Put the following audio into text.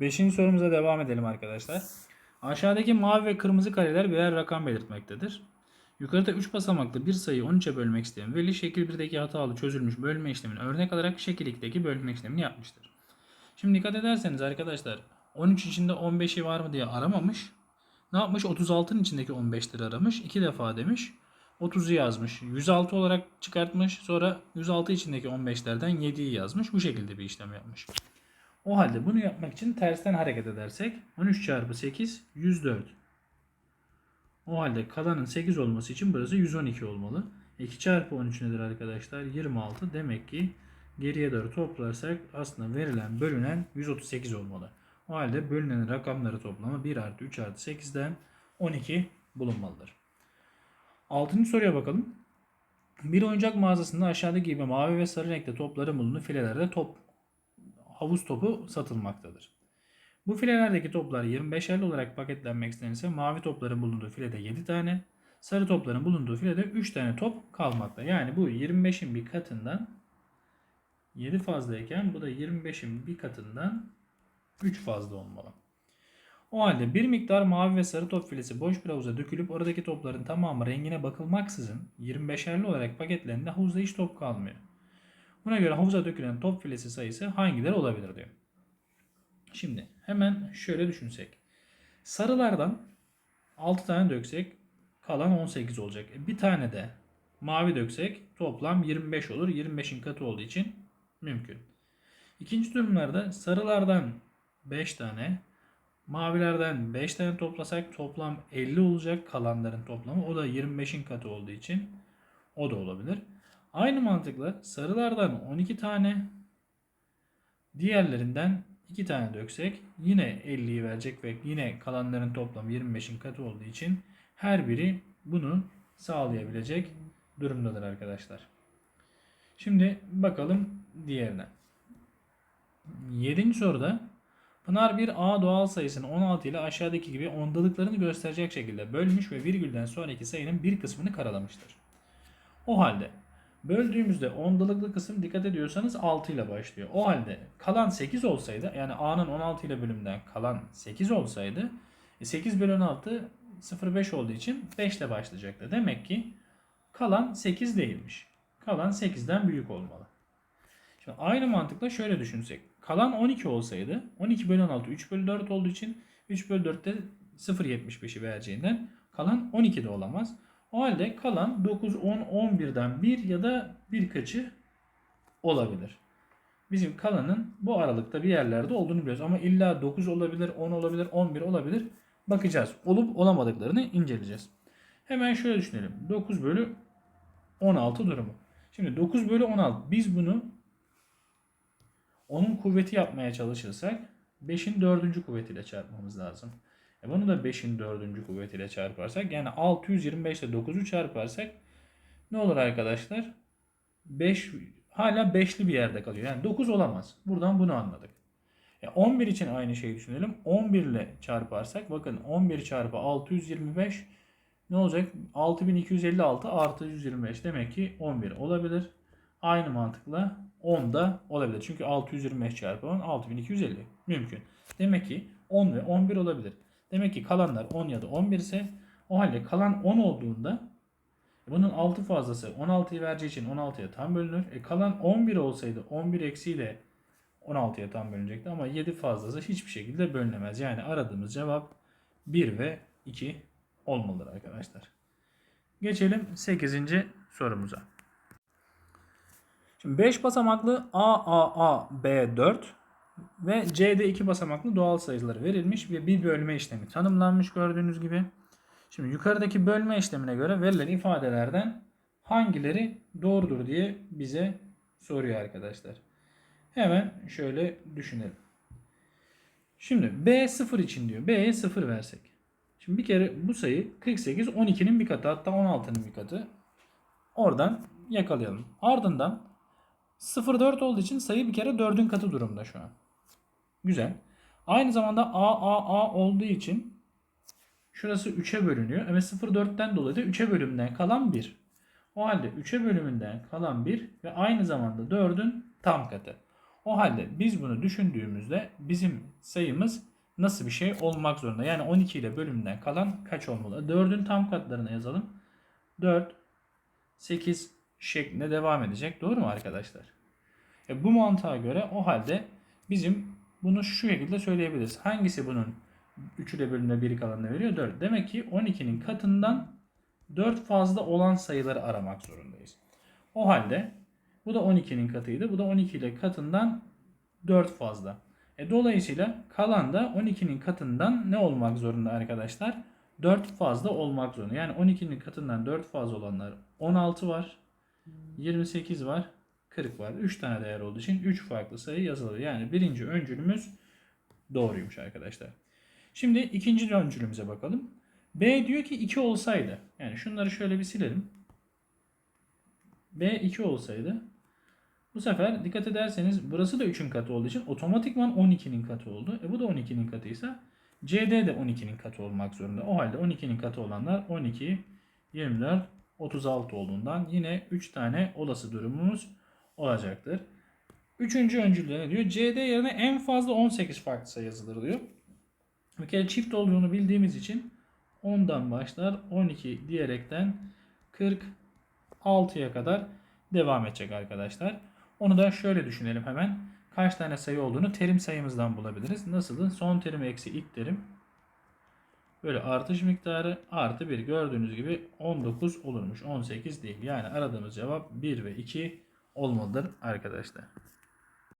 Beşinci sorumuza devam edelim arkadaşlar. Aşağıdaki mavi ve kırmızı kareler birer rakam belirtmektedir. Yukarıda 3 basamaklı bir sayıyı 13'e bölmek isteyen Veli şekil 1'deki hatalı çözülmüş bölme işlemini örnek alarak şekil 2'deki bölme işlemini yapmıştır. Şimdi dikkat ederseniz arkadaşlar 13 içinde 15'i var mı diye aramamış. Ne yapmış? 36'nın içindeki 15'leri aramış. 2 defa demiş. 30'u yazmış. 106 olarak çıkartmış. Sonra 106 içindeki 15'lerden 7'yi yazmış. Bu şekilde bir işlem yapmış. O halde bunu yapmak için tersten hareket edersek 13 çarpı 8 104. O halde kalanın 8 olması için burası 112 olmalı. 2 çarpı 13 nedir arkadaşlar? 26. Demek ki geriye doğru toplarsak aslında verilen bölünen 138 olmalı. O halde bölünen rakamları toplamı 1 artı 3 artı 8'den 12 bulunmalıdır. Altıncı soruya bakalım. Bir oyuncak mağazasında aşağıdaki gibi mavi ve sarı renkte topların bulunduğu filelerde top havuz topu satılmaktadır. Bu filelerdeki toplar 25'erli olarak paketlenmek istenirse mavi topların bulunduğu filede 7 tane, sarı topların bulunduğu filede 3 tane top kalmakta. Yani bu 25'in bir katından 7 fazlayken bu da 25'in bir katından 3 fazla olmalı. O halde bir miktar mavi ve sarı top filesi boş bir havuza dökülüp oradaki topların tamamı rengine bakılmaksızın 25'erli olarak paketlendiğinde havuzda hiç top kalmıyor. Buna göre havuza dökülen top filesi sayısı hangileri olabilir diyor. Şimdi hemen şöyle düşünsek. Sarılardan 6 tane döksek kalan 18 olacak. E, Bir tane de mavi döksek toplam 25 olur. 25'in katı olduğu için mümkün. İkinci durumlarda sarılardan 5 tane, mavilerden 5 tane toplasak toplam 50 olacak kalanların toplamı. O da 25'in katı olduğu için o da olabilir. Aynı mantıkla sarılardan 12 tane, diğerlerinden 2 tane döksek yine 50'yi verecek ve yine kalanların toplamı 25'in katı olduğu için her biri bunu sağlayabilecek durumdadır arkadaşlar. Şimdi bakalım diğerine. 7. soruda Pınar bir A doğal sayısını 16 ile aşağıdaki gibi ondalıklarını gösterecek şekilde bölmüş ve virgülden sonraki sayının bir kısmını karalamıştır. O halde böldüğümüzde ondalıklı kısım dikkat ediyorsanız 6 ile başlıyor. O halde kalan 8 olsaydı yani A'nın 16 ile bölümden kalan 8 olsaydı e 8 bölü 16 0,5 olduğu için 5 ile başlayacaktı. Demek ki kalan 8 değilmiş. Kalan 8'den büyük olmalı. Şimdi aynı mantıkla şöyle düşünsek. Kalan 12 olsaydı 12 bölü 16 3 bölü 4 olduğu için 3 bölü 4'te 0,75'i vereceğinden kalan 12 de olamaz. O halde kalan 9, 10, 11'den 1 ya da birkaçı olabilir. Bizim kalanın bu aralıkta bir yerlerde olduğunu biliyoruz. Ama illa 9 olabilir, 10 olabilir, 11 olabilir. Bakacağız. Olup olamadıklarını inceleyeceğiz. Hemen şöyle düşünelim. 9 bölü 16 durumu. Şimdi 9 bölü 16. Biz bunu onun kuvveti yapmaya çalışırsak 5'in 4. kuvvetiyle çarpmamız lazım. E bunu da 5'in 4. kuvvetiyle çarparsak yani 625 ile 9'u çarparsak ne olur arkadaşlar? 5 hala 5'li bir yerde kalıyor. Yani 9 olamaz. Buradan bunu anladık. E 11 için aynı şeyi düşünelim. 11 ile çarparsak bakın 11 çarpı 625 ne olacak? 6256 artı 125 demek ki 11 olabilir. Aynı mantıkla 10 da olabilir. Çünkü 625 çarpı 10 6250 mümkün. Demek ki 10 ve 11 olabilir. Demek ki kalanlar 10 ya da 11 ise o halde kalan 10 olduğunda bunun 6 fazlası 16'yı vereceği için 16'ya tam bölünür. E kalan 11 olsaydı 11 eksiyle 16'ya tam bölünecekti ama 7 fazlası hiçbir şekilde bölünemez. Yani aradığımız cevap 1 ve 2 olmalıdır arkadaşlar. Geçelim 8. sorumuza. Şimdi 5 basamaklı A, A, A, B 4 ve C'de 2 basamaklı doğal sayıları verilmiş ve bir bölme işlemi tanımlanmış gördüğünüz gibi. Şimdi yukarıdaki bölme işlemine göre verilen ifadelerden hangileri doğrudur diye bize soruyor arkadaşlar. Hemen şöyle düşünelim. Şimdi B 0 için diyor. B'ye 0 versek. Şimdi bir kere bu sayı 48 12'nin bir katı hatta 16'nın bir katı. Oradan yakalayalım. Ardından 0,4 olduğu için sayı bir kere 4'ün katı durumda şu an. Güzel. Aynı zamanda A, A, A olduğu için şurası 3'e bölünüyor. Ve 0,4'ten dolayı da 3'e bölümünden kalan 1. O halde 3'e bölümünden kalan 1 ve aynı zamanda 4'ün tam katı. O halde biz bunu düşündüğümüzde bizim sayımız nasıl bir şey olmak zorunda? Yani 12 ile bölümünden kalan kaç olmalı? 4'ün tam katlarına yazalım. 4, 8 şeklinde devam edecek. Doğru mu arkadaşlar? E bu mantığa göre o halde bizim bunu şu şekilde söyleyebiliriz. Hangisi bunun 3 ile bölümde 1 kalanını veriyor? 4. Demek ki 12'nin katından 4 fazla olan sayıları aramak zorundayız. O halde bu da 12'nin katıydı. Bu da 12 ile katından 4 fazla. E dolayısıyla kalan da 12'nin katından ne olmak zorunda arkadaşlar? 4 fazla olmak zorunda. Yani 12'nin katından 4 fazla olanlar 16 var. 28 var. 40 var. 3 tane değer olduğu için 3 farklı sayı yazılır. Yani birinci öncülümüz doğruymuş arkadaşlar. Şimdi ikinci öncülümüze bakalım. B diyor ki 2 olsaydı. Yani şunları şöyle bir silelim. B 2 olsaydı. Bu sefer dikkat ederseniz burası da 3'ün katı olduğu için otomatikman 12'nin katı oldu. E bu da 12'nin katıysa CD de 12'nin katı olmak zorunda. O halde 12'nin katı olanlar 12, 24, 36 olduğundan yine 3 tane olası durumumuz olacaktır. Üçüncü öncülde ne diyor? CD yerine en fazla 18 farklı sayı yazılır diyor. Bir kere çift olduğunu bildiğimiz için 10'dan başlar 12 diyerekten 46'ya kadar devam edecek arkadaşlar. Onu da şöyle düşünelim hemen. Kaç tane sayı olduğunu terim sayımızdan bulabiliriz. Nasıldı? Son terim eksi ilk terim. Böyle artış miktarı artı 1 gördüğünüz gibi 19 olurmuş. 18 değil. Yani aradığımız cevap 1 ve 2 olmalıdır arkadaşlar.